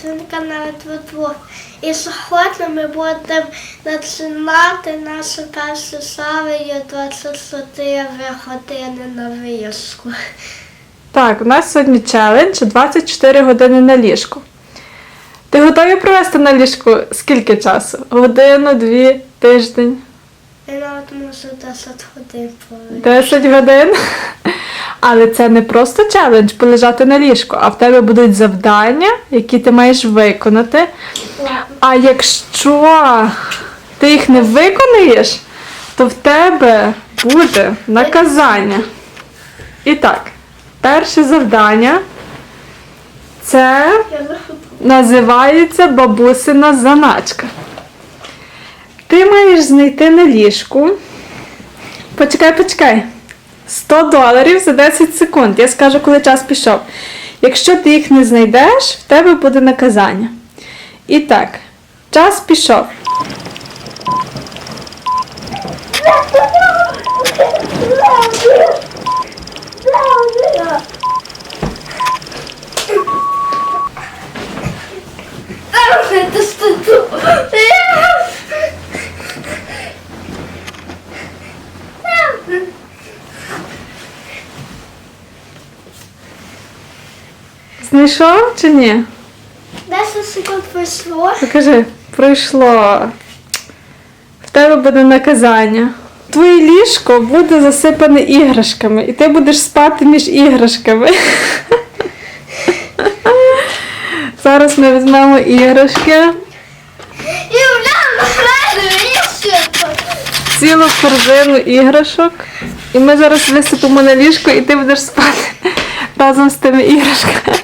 дзвінка на двох. І сьогодні ми будемо починати нашу першу серію 24 години на вишку. Так, у нас сьогодні челендж 24 години на ліжку. Ти готові провести на ліжку скільки часу? Годину, дві, тиждень, І навіть можу 10 годин провести. 10 годин. Але це не просто челендж полежати на ліжку, а в тебе будуть завдання, які ти маєш виконати. А якщо ти їх не виконуєш, то в тебе буде наказання. І так, перше завдання це називається бабусина заначка. Ти маєш знайти на ліжку. Почекай, почекай. 100 доларів за 10 секунд. Я скажу, коли час пішов. Якщо ти їх не знайдеш, в тебе буде наказання. І так, час пішов. Знайшов чи ні? 10 секунд пройшло. Покажи, пройшло. В тебе буде наказання. Твоє ліжко буде засипане іграшками, і ти будеш спати між іграшками. Зараз ми візьмемо іграшки, цілу корзину іграшок. І ми зараз висипемо на ліжко, і ти будеш спати разом з тими іграшками.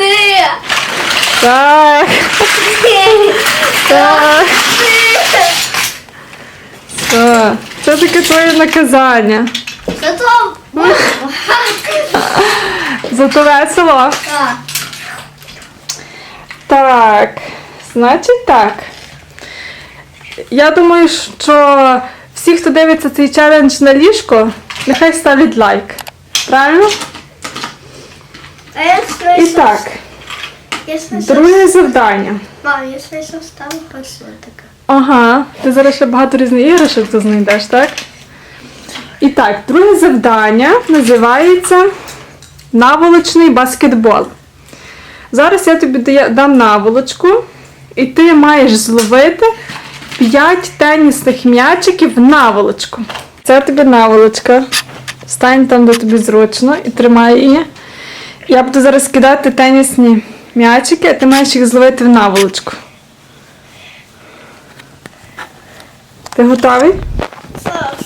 Ні. Так, так. Так. Це таке твоє наказання. Готов? Зато весело. Так. Так, значить так. Я думаю, що всі, хто дивиться цей челендж на ліжко, нехай ставлять лайк. Правильно? А я І так, Я друге завдання. Мам, я знайшов стару посудика. Ага, ти зараз ще багато різних іграшок тут знайдеш, так? І так, друге завдання називається наволочний баскетбол. Зараз я тобі дає- дам наволочку, і ти маєш зловити 5 тенісних м'ячиків в наволочку. Це тобі наволочка. Стань там, де тобі зручно, і тримай її. Я буду зараз кидати тенісні м'ячики, а ти маєш їх зловити в наволочку. Ти готовий? Так.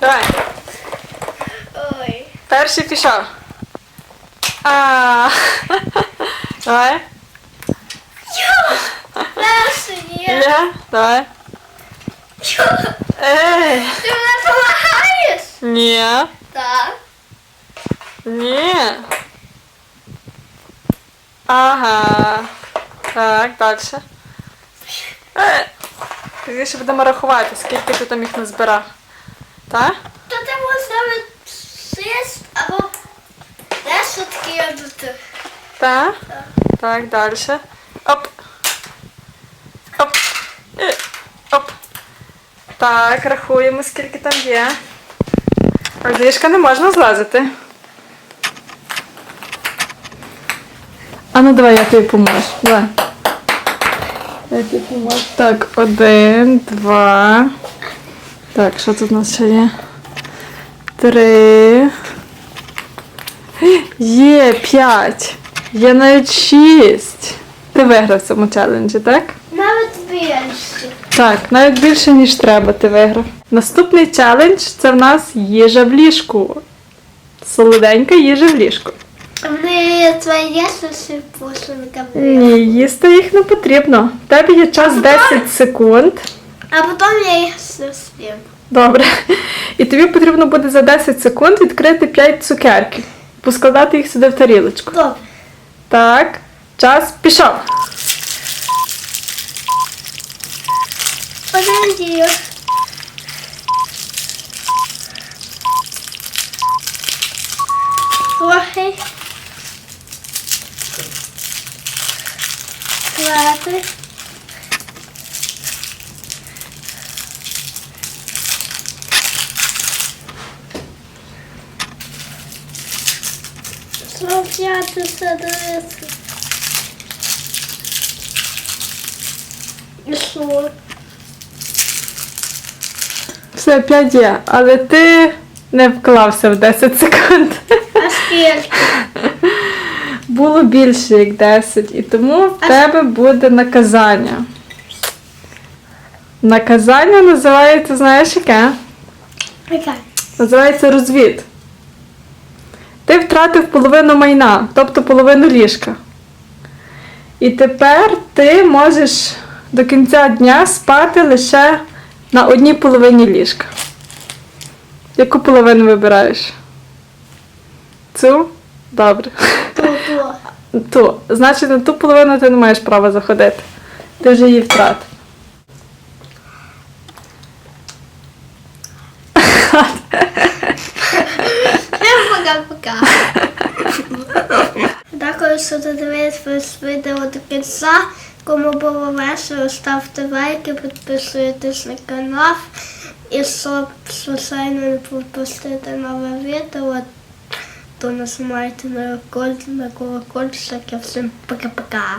Давай. Ой. Перший пішов. А. Давай. Перший є. Я. Давай. Ей. Ти мене допомагаєш? Ні. Так. Ні. Ага. Так, далі. Е. Тоді ще будемо рахувати, скільки ти там їх назбирав. Так? То ти можеш ставити 6 або 10 кидати. Так. Так, далі. Оп. Е. Оп. Так, рахуємо, скільки там є. З ліжка не можна злазити. А ну давай я тобі поможу. Давай. Я тобі поможу. Так, один, два. Так, що тут у нас ще є? Три. Є п'ять. Є навіть шість. Ти виграв в цьому челенджі, так? Навіть більше. Так, навіть більше, ніж треба, ти виграв. Наступний челендж це в нас їжа в ліжку. Солоденька їжа в ліжку. Ми твоє суші посланка. Ні, їсти їх не потрібно. В тебе є час 10 секунд. А потім я їх з'їм. Добре. І тобі потрібно буде за 10 секунд відкрити 5 цукерків. Поскладати їх сюди в тарілочку. Добре. Так, час пішов. Fernandinho. Corre. Quatro. Confiado tudo isso. Isso. Все, 5 є, але ти не вклався в 10 секунд. А скільки? Було більше як 10, і тому в тебе буде наказання. Наказання називається, знаєш яке? Яка? Називається розвід. Ти втратив половину майна, тобто половину ліжка. І тепер ти можеш до кінця дня спати лише на одній половині ліжка. Яку половину вибираєш? Цю? Добре. Того. Ту. Значить, на ту половину ти не маєш права заходити. Ти вже її втратив. Пока-пока. Дякую, що додивились відео до кінця. Кому було весело, ставте лайки, підписуйтесь на канал. І щоб случайно не пропустити нове відео, то нажимайте на колокольчик. Всім пока-пока.